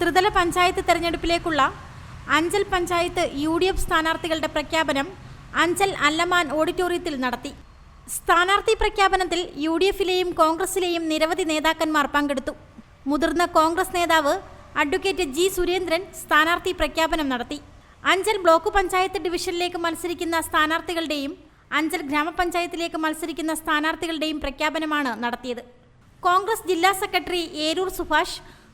ത്രിതല panchayat തെരഞ്ഞെടുപ്പിലേക്കുള്ള Anchal panchayat U D F സ്ഥാനാർത്ഥികളുടെ പ്രഖ്യാപനം അഞ്ചൽ അല്ലമാൻ ഓഡിറ്റോറിയത്തിൽ നടത്തി. സ്ഥാനാർത്ഥി പ്രഖ്യാപനത്തിൽ യു ഡി എഫിലെയും കോൺഗ്രസിലെയും നിരവധി നേതാക്കന്മാർ പങ്കെടുത്തു. മുതിർന്ന കോൺഗ്രസ് നേതാവ് അഡ്വക്കേറ്റ് ജി സുരേന്ദ്രൻ സ്ഥാനാർത്ഥി പ്രഖ്യാപനം നടത്തി. അഞ്ചൽ ബ്ലോക്ക് പഞ്ചായത്ത് ഡിവിഷനിലേക്ക് മത്സരിക്കുന്ന സ്ഥാനാർത്ഥികളുടെയും അഞ്ചൽ ഗ്രാമപഞ്ചായത്തിലേക്ക് മത്സരിക്കുന്ന സ്ഥാനാർത്ഥികളുടെയും പ്രഖ്യാപനമാണ് നടത്തിയത്. കോൺഗ്രസ് ജില്ലാ secretary Eroor Subhash